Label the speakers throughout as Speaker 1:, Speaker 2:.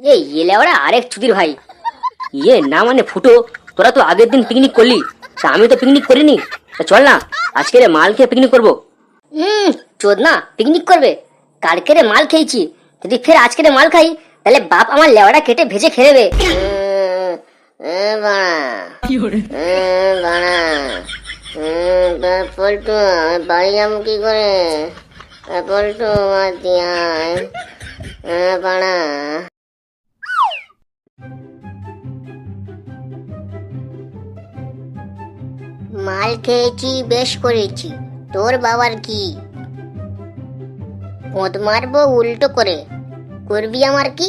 Speaker 1: এ এলে ওরা আরেক চুদির ভাই। ইয়ে না মানে ফুটো তোরা তো আগের দিন পিকনিক করলি তা আমি তো পিকনিক করিনি। তা চল না আজকে রে মাল খেয়ে পিকনিক করব। হুম চোদ না পিকনিক করবে? কালকে রে মাল খেয়েছি যদি ফের আজকে রে মাল খাই তাহলে বাপ আমার লেওড়া কেটে ভেজে খেয়ে দেবে
Speaker 2: পল্টু আমি বাড়ি যাব কি করে? এ, পল্টু আমার দিয়া বাড়া। খেয়েছি বেশ করেছি। তোর বাবার কি? পোঁত মারবো উল্টো করে। করবি আমার কি?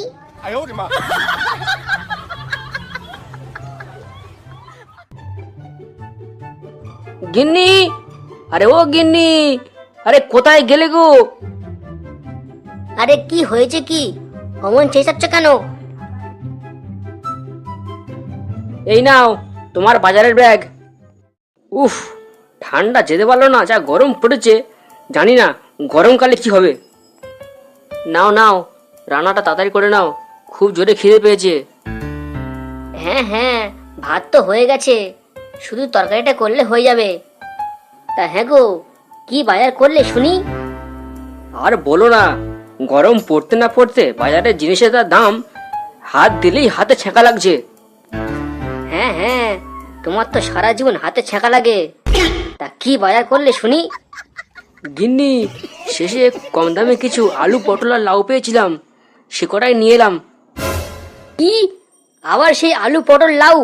Speaker 1: গিন্নি! আরে ও গিন্নি! আরে কোথায় গেলে গো?
Speaker 2: আরে কি হয়েছে কি? অমন চেঁচাচ্ছ কেন?
Speaker 1: এই নাও তোমার বাজারের ব্যাগ। উফ ঠান্ডা যেতে পারল না যা গরম পড়েছে জানি না গরমকালে কি হবে। নাও নাও রান্নাটা তাড়াতাড়ি করে নাও খুব জোরে খিদে পেয়েছে। হ্যাঁ হ্যাঁ ভাত তো হয়ে গেছে শুধু তরকারিটা করলে হয়ে যাবে। তা হ্যাঁ গো কি বাজার করলে শুনি? আর বলো না গরম পড়তে না পড়তে বাজারের জিনিসের যা দাম হাত দিলেই হাতে ছেঁকা লাগছে। হ্যাঁ হ্যাঁ তোমার তো সারা জীবন হাতে ছেঁকা লাগে। তা কি বাজার করলে শুনি? গিন্নি শেষে কম দামে কিছু আলু পটল আর লাউ পেয়েছিলাম। সে কটাই নিয়ে এলাম। কি? আবার সেই আলু পটল লাউ?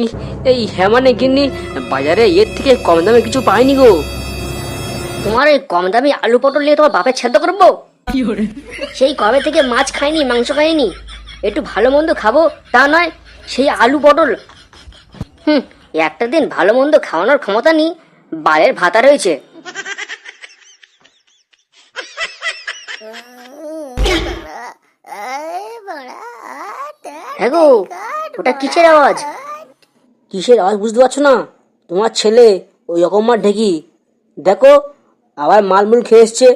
Speaker 1: ইহ, এই হ্যাঁ মানে গিন্নি বাজারে এর থেকে কম দামে কিছু পাইনি গো। তোমার ওই কম দামি আলু পটল নিয়ে তোমার বাপের ছেদ করব? সেই কবে থেকে মাছ খাইনি মাংস খাইনি? একটু ভালো মন্দ খাব তা নয় সেই আলু পটল। হুম একটা দিন ভালো মন্দ খাওয়ানোর ক্ষমতা নেই বালের ভাতা রয়েছে। হ্যাঁ ওটা কিসের আওয়াজ? কিসের আওয়াজ বুঝতে পারছ না? তোমার ছেলে ওই রকমার ঢেকি। দেখো, আবার মালমুল খেয়ে এসছে।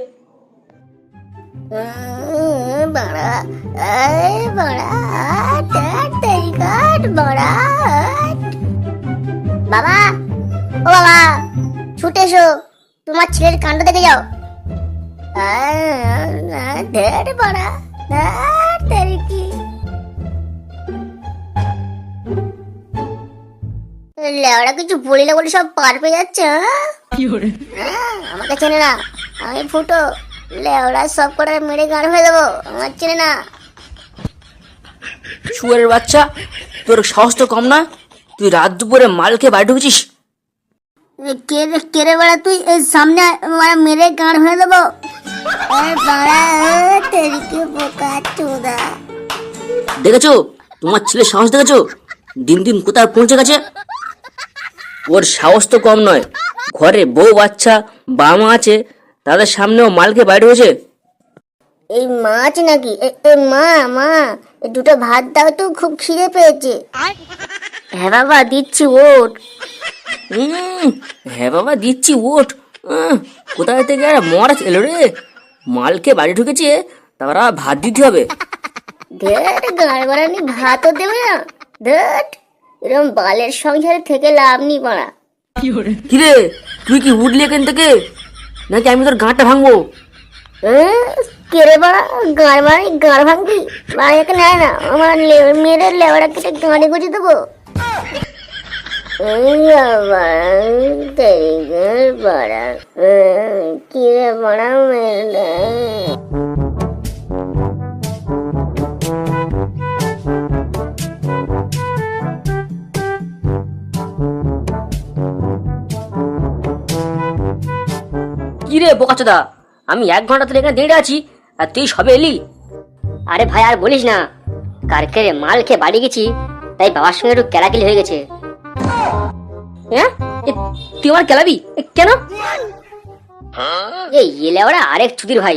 Speaker 2: বড়া বড়া বড়া। বাবা ও বাবা ছুটে এসো। তোমার ছেলের কাণ্ড দেখে যাও। বড়া তেরি কি। লেওড়া কিছু বলিলে বলে সব পার পেয়ে যাচ্ছে হ্যাঁ? হ্যাঁ, আমাকে চেনে না আমি ফুটো। লেওড়া সব করে মেরে গান হয়ে দেবো আমার চেনে না।
Speaker 1: শুয়ারের বাচ্চা তোর সাহস তো কম না? তুই রাত দুপুরে মাল খেয়ে বাড়ি ঢুকেছিস?
Speaker 2: কে রে কে রে বাড়া তুই? এই সামনে বাড়া মেরে গান হয়ে দেবো।
Speaker 1: দেখেছ? তোমার ছেলে সাহস দেখেছ? দিন দিন কোথায় পৌঁছে গেছে? ওর সাহস তো কম নয়। ঘরে বউ বাচ্চা বাবা মা আছে তাদের সামনেও মালকে বাইরে হয়েছে
Speaker 2: এই মাছ নাকি? মা মা দুটো ভাত দাও তো খুব খিদে পেয়েছে। হ্যাঁ বাবা দিচ্ছি ওট।
Speaker 1: উম, হ্যাঁ বাবা দিচ্ছি ওট। কোথায় থেকে আর মরা এলো রে? মালকে বাড়ি ঢুকেছে তারা ভাত দিতে হবে।
Speaker 2: ধেট গান বাড়ানি ভাতও দেবে না। ধেট এরকম বালের সংসারে থেকে লাভ নি নেই বাড়া
Speaker 1: কিরে তুই কি উঠলি এখান থেকে? নাকি আমি তোর গাঁটটা ভাঙবো?
Speaker 2: কেড়ে বাড়া গাঁড় বাড়ি গাঁড় ভাঙবি? বাড়ি এখানে আয় না আমার লে- মেয়েদের লেওড়া কেটে গাঁড়ে গুঁজে দেবো। এই তেরি গাঁড় বাড়া কিরে বাড়া মেরে
Speaker 1: কি রে বোকাচোদা? আমি এক ঘণ্টা ধরে এখানে দাঁড়িয়ে আছি, আর তুই সবে এলি? আরে ভাই, আর বলিস না। কালকে রে মাল খেয়ে বাড়ি গেছি, তাই বাবার সঙ্গে একটু কেলাকেলি হয়ে গেছে। হ্যাঁ তুই আমার কেলাবি? এ, কেন? এই এলে ওরা আরেক চুদির ভাই।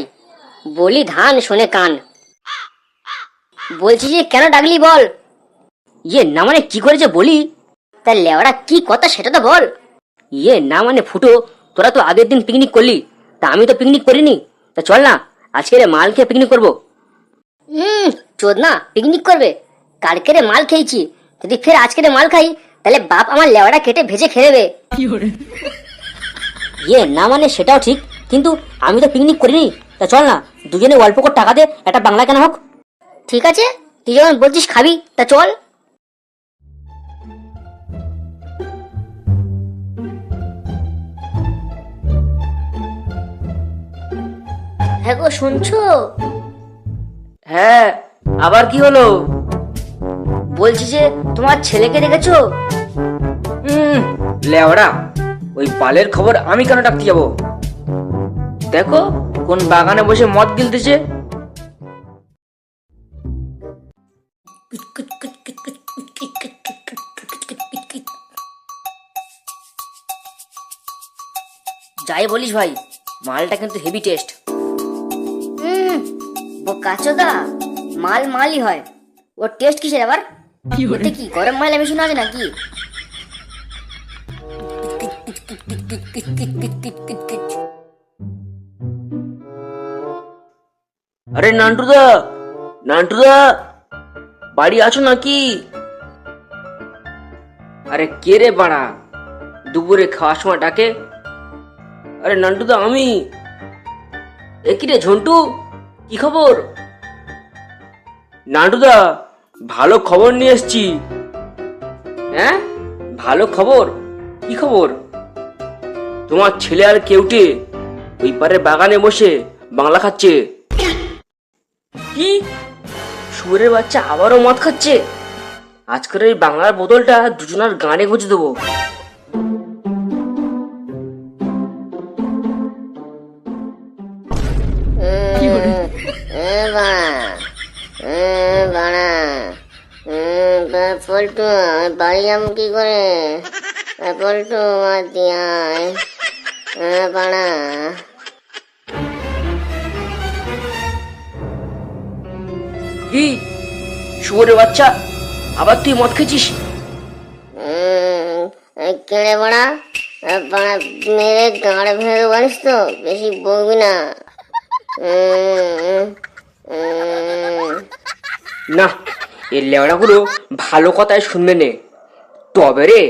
Speaker 1: বলি ধান শোনে কান। বলছি যে কেন ডাকলি বল? ইয়ে না মানে কি করেছে বলি? তা লেওড়া কি কথা সেটা তো বল। ইয়ে না মানে ফুটো তোরা তো আগের দিন পিকনিক করলি। তা আমি তো পিকনিক করিনি। তা চল না আজকে রে মাল খেয়ে পিকনিক করব।
Speaker 2: হুম। চোদ না পিকনিক করবে কালকেরে মাল খেয়েছি। যদি ফের আজকেরে মাল খাই তাহলে বাপ আমার লেওয়াটা কেটে ভেজে খেয়ে
Speaker 3: ইয়ে না মানে সেটাও ঠিক কিন্তু আমি তো পিকনিক করিনি। তা চল না দুজনে অল্প করে টাকা দে একটা বাংলা কেনা হোক।
Speaker 2: ঠিক আছে তুই যখন বলছিস খাবি তা চল। হ্যাঁ গো শুনছো?
Speaker 1: হ্যাঁ আবার কি হলো?
Speaker 2: বলছি যে তোমার ছেলেকে দেখেছ?
Speaker 1: হুম লেওড়া ওই বালের খবর আমি কেন ডাকতে যাব? দেখো কোন বাগানে বসে মদ গিলতেছে।
Speaker 3: যাই বলিস ভাই মালটা কিন্তু হেভি টেস্ট
Speaker 2: হুম কাচোদা মাল মালই হয়। ওর টেস্ট কিসের আবার? ওতে কি গরম ময়লা মেশানো আছে নাকি?
Speaker 1: আরে নান্টুদা নান্টুদা বাড়ি আছো নাকি? আরে কে রে বাড়া দুপুরে খাওয়ার সময় ডাকে? আরে নান্টুদা আমি। এ কি রে ঝন্টু কি খবর? নান্টুদা ভালো খবর নিয়ে এসছি হ্যাঁ ভালো খবর কি খবর তোমার ছেলে আর কেউটে ওই পারে বাগানে বসে বাংলা খাচ্ছে কি শুয়োরের বাচ্চা আবারও মদ খাচ্ছে আজকের এই বাংলার বোতলটা দুজনার গানে গুঁজে দেবো
Speaker 2: পল্টু বাড়ি যাব কি করে? পল্টু আমার দিয়ায় বাড়া
Speaker 1: কি? শুয়োরের বাচ্চা? আবার তুই মদ খেয়েছিস?
Speaker 2: কেড়ে বাড়া বাড়া মেরে গাঁড় ভেঙে পারিস তো? বেশি বকবি না।
Speaker 1: না এই লেওড়াগুলো ভালো কথায় শুনবে নে। তবে রে।